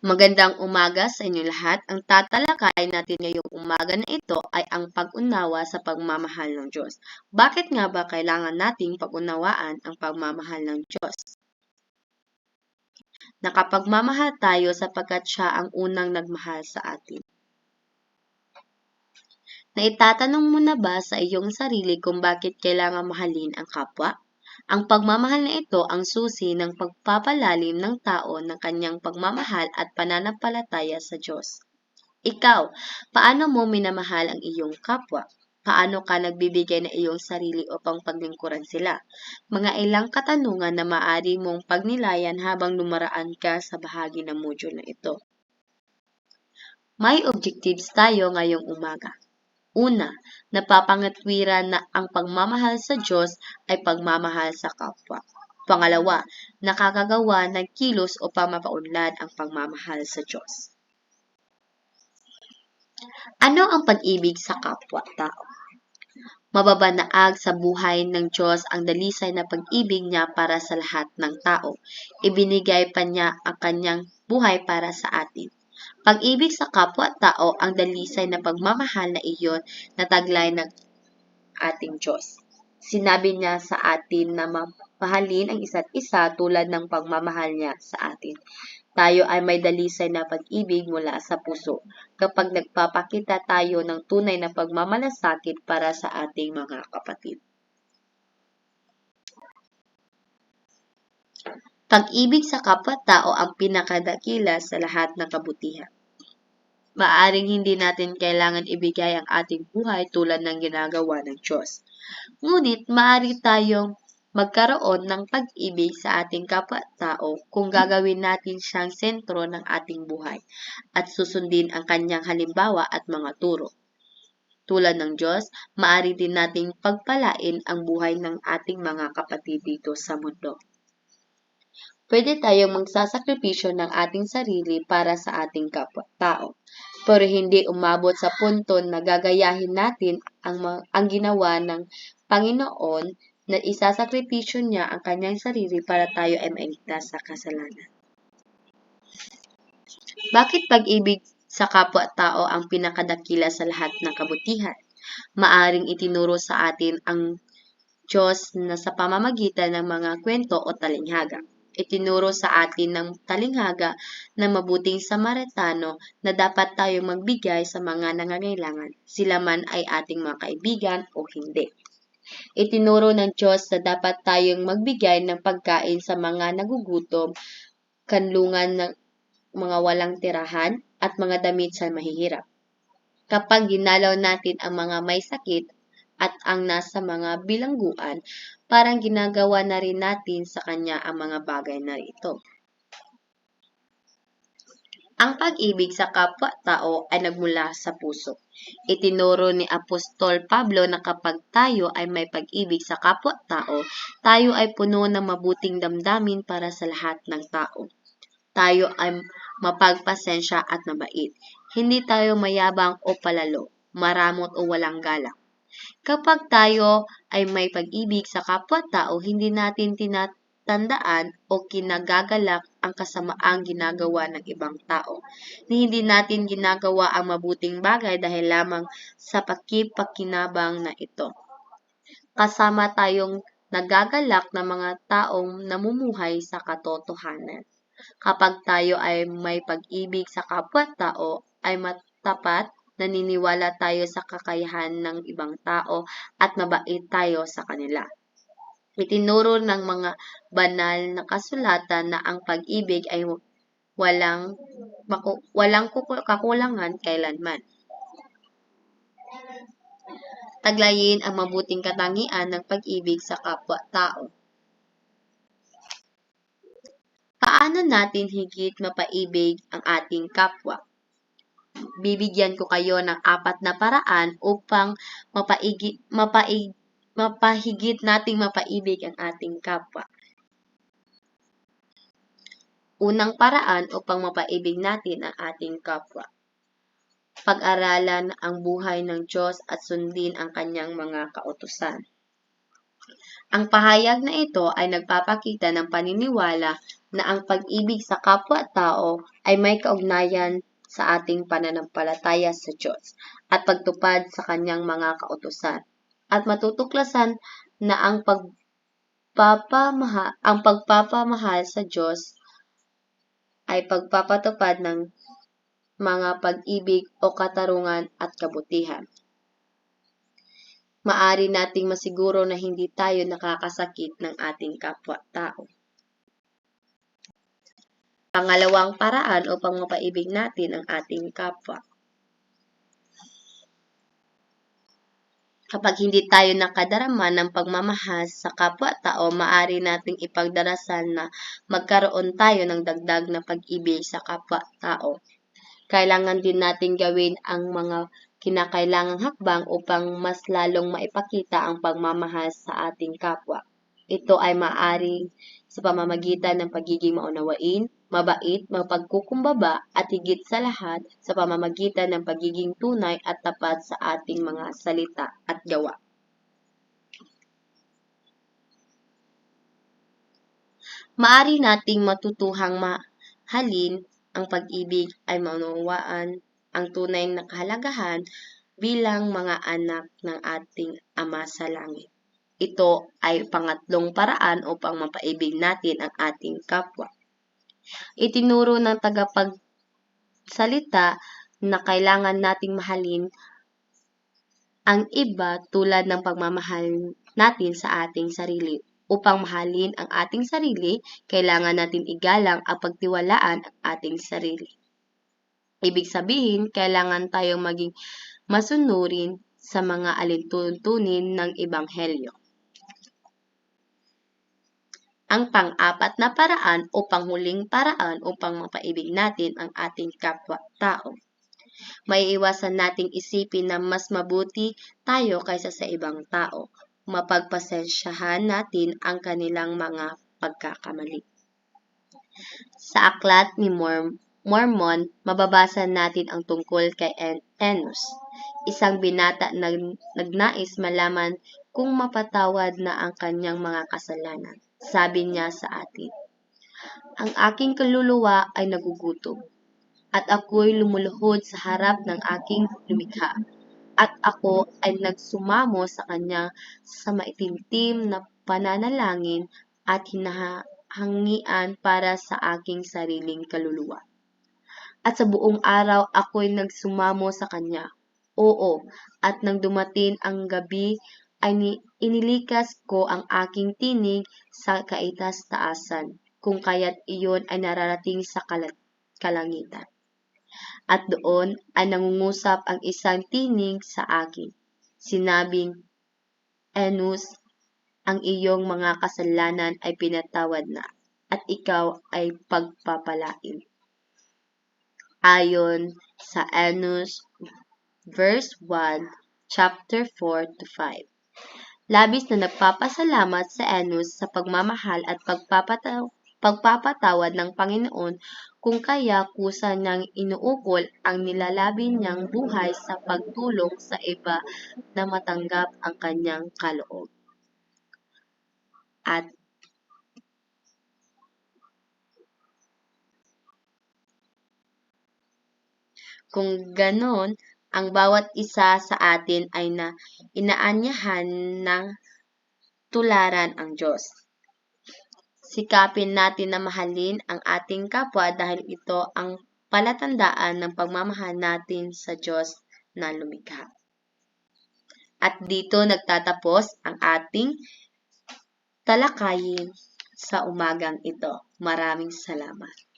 Magandang umaga sa inyo lahat. Ang tatalakay natin ngayong umaga na ito ay ang pag-unawa sa pagmamahal ng Diyos. Bakit nga ba kailangan nating pag-unawaan ang pagmamahal ng Diyos? Nakapagmamahal tayo sapagkat siya ang unang nagmahal sa atin. Naitatanong mo na ba sa iyong sarili kung bakit kailangan mahalin ang kapwa? Ang pagmamahal na ito ang susi ng pagpapalalim ng tao ng kanyang pagmamahal at pananampalataya sa Diyos. Ikaw, paano mo minamahal ang iyong kapwa? Paano ka nagbibigay ng iyong sarili upang paglingkuran sila? Mga ilang katanungan na maaari mong pagnilayan habang lumaraan ka sa bahagi ng module na ito. May objectives tayo ngayong umaga. Una, napapangatwiran na ang pagmamahal sa Diyos ay pagmamahal sa kapwa. Pangalawa, nakakagawa ng kilos upang mapaunlad ang pagmamahal sa Diyos. Ano ang pag-ibig sa kapwa-tao? Mababanaag sa buhay ng Diyos ang dalisay na pag-ibig niya para sa lahat ng tao. Ibinigay pa niya ang kanyang buhay para sa atin. Pag-ibig sa kapwa-tao ang dalisay na pagmamahal na iyon na taglay ng ating Diyos. Sinabi niya sa atin na mahalin ang isa't isa tulad ng pagmamahal niya sa atin. Tayo ay may dalisay na pag-ibig mula sa puso kapag nagpapakita tayo ng tunay na pagmamalasakit para sa ating mga kapatid. Pag-ibig sa kapwa-tao ang pinakadakila sa lahat ng kabutihan. Maaring hindi natin kailangan ibigay ang ating buhay tulad ng ginagawa ng Diyos. Ngunit maaari tayong magkaroon ng pag-ibig sa ating kapwa-tao kung gagawin natin siyang sentro ng ating buhay at susundin ang kanyang halimbawa at mga turo. Tulad ng Diyos, maaari din nating pagpalain ang buhay ng ating mga kapatid dito sa mundo. Pwede tayong magsasakripisyo ng ating sarili para sa ating kapwa-tao. Pero hindi umabot sa punto na gagayahin natin ang, ang ginawa ng Panginoon na isasakripisyo niya ang kanyang sarili para tayo ay maigtas sa kasalanan. Bakit pag-ibig sa kapwa-tao ang pinakadakila sa lahat ng kabutihan? Maaring itinuro sa atin ang Diyos na sa pamamagitan ng mga kwento o talinghaga itinuro sa atin ng talinghaga na mabuting Samaritano na dapat tayong magbigay sa mga nangangailangan, sila man ay ating mga kaibigan o hindi. Itinuro ng Diyos na dapat tayong magbigay ng pagkain sa mga nagugutom, kanlungan ng mga walang tirahan, at mga damit sa mahihirap. Kapag ginalaw natin ang mga may sakit at ang nasa mga bilangguan, parang ginagawa na rin natin sa kanya ang mga bagay na ito. Ang pag-ibig sa kapwa-tao ay nagmula sa puso. Itinuro ni Apostol Pablo na kapag tayo ay may pag-ibig sa kapwa-tao, tayo ay puno ng mabuting damdamin para sa lahat ng tao. Tayo ay mapagpasensya at mabait. Hindi tayo mayabang o palalo, maramot o walang galak. Kapag tayo ay may pag-ibig sa kapwa-tao, hindi natin tinatandaan o kinagagalak ang kasamaang ginagawa ng ibang tao. Hindi natin ginagawa ang mabuting bagay dahil lamang sa pakipakinabang na ito. Kasama tayong nagagalak ng mga taong namumuhay sa katotohanan. Kapag tayo ay may pag-ibig sa kapwa-tao, ay matapat naniniwala tayo sa kakayahan ng ibang tao at mabait tayo sa kanila. Itinuro ng mga banal na kasulatan na ang pag-ibig ay walang, maku, walang kakulangan kailanman. Taglayin ang mabuting katangian ng pag-ibig sa kapwa-tao. Paano natin higit mapaibig ang ating kapwa? Bibigyan ko kayo ng apat na paraan upang mapaigi, mapaig, mapahigit nating mapaibig ang ating kapwa. Unang paraan upang mapaibig natin ang ating kapwa. Pag-aralan ang buhay ng Diyos at sundin ang kanyang mga kautusan. Ang pahayag na ito ay nagpapakita ng paniniwala na ang pag-ibig sa kapwa-tao ay may kaugnayan sa ating pananampalataya sa Diyos at pagtupad sa kanyang mga kautusan. At matutuklasan na ang pagpapamahal, ang pagpapamahal sa Diyos ay pagpapatupad ng mga pag-ibig o katarungan at kabutihan maari nating masiguro na hindi tayo nakakasakit ng ating kapwa-tao. Pangalawang paraan upang mapaibig natin ang ating kapwa. Kapag hindi tayo nakadarama ng pagmamahal sa kapwa-tao, maari nating ipagdarasal na magkaroon tayo ng dagdag na pag-ibig sa kapwa-tao. Kailangan din natin gawin ang mga kinakailangang hakbang upang mas lalong maipakita ang pagmamahal sa ating kapwa. Ito ay maaari sa pamamagitan ng pagiging maunawain, mabait, mapagkukumbaba at higit sa lahat sa pamamagitan ng pagiging tunay at tapat sa ating mga salita at gawa. Maari nating matutuhang mahalin ang pag-ibig ay maunawaan ang tunay na kahalagahan bilang mga anak ng ating Ama sa Langit. Ito ay pangatlong paraan upang mapaibig natin ang ating kapwa. Itinuro ng tagapagsalita na kailangan nating mahalin ang iba tulad ng pagmamahal natin sa ating sarili. Upang mahalin ang ating sarili, kailangan natin igalang ang pagtiwalaan ang ating sarili. Ibig sabihin, kailangan tayong maging masunurin sa mga alintuntunin ng Ebanghelyo. Ang pang-apat na paraan o panghuling paraan upang mapaibig natin ang ating kapwa-tao. May iwasan nating isipin na mas mabuti tayo kaysa sa ibang tao. Mapagpasensyahan natin ang kanilang mga pagkakamali. Sa aklat ni Mormon, mababasa natin ang tungkol kay Enos, isang binata na nagnais malaman kung mapatawad na ang kanyang mga kasalanan. Sabi niya sa atin, Ang aking kaluluwa ay nagugutom, at ako'y lumuluhod sa harap ng aking lumikha, at ako ay nagsumamo sa kanya sa maitimtim na pananalangin at hinahangian para sa aking sariling kaluluwa at sa buong araw ako'y nagsumamo sa kanya. Oo, at nang dumating ang gabi ay ni, inilikas ko ang aking tinig sa kaitas-taasan, kung kaya't iyon ay nararating sa kalangitan. At doon ay nangungusap ang isang tinig sa akin. Sinabing, Enus, ang iyong mga kasalanan ay pinatawad na, at ikaw ay pagpapalain ayon sa Enos verse 1, chapter 4 to 5. Labis na nagpapasalamat sa Enos sa pagmamahal at pagpapataw pagpapatawad ng Panginoon kung kaya kusa niyang inuukol ang nilalabin niyang buhay sa pagtulong sa iba na matanggap ang kanyang kaloob. At Kung ganon, ang bawat isa sa atin ay na inaanyahan ng tularan ang Diyos. Sikapin natin na mahalin ang ating kapwa dahil ito ang palatandaan ng pagmamahal natin sa Diyos na lumikha. At dito nagtatapos ang ating talakayin sa umagang ito. Maraming salamat.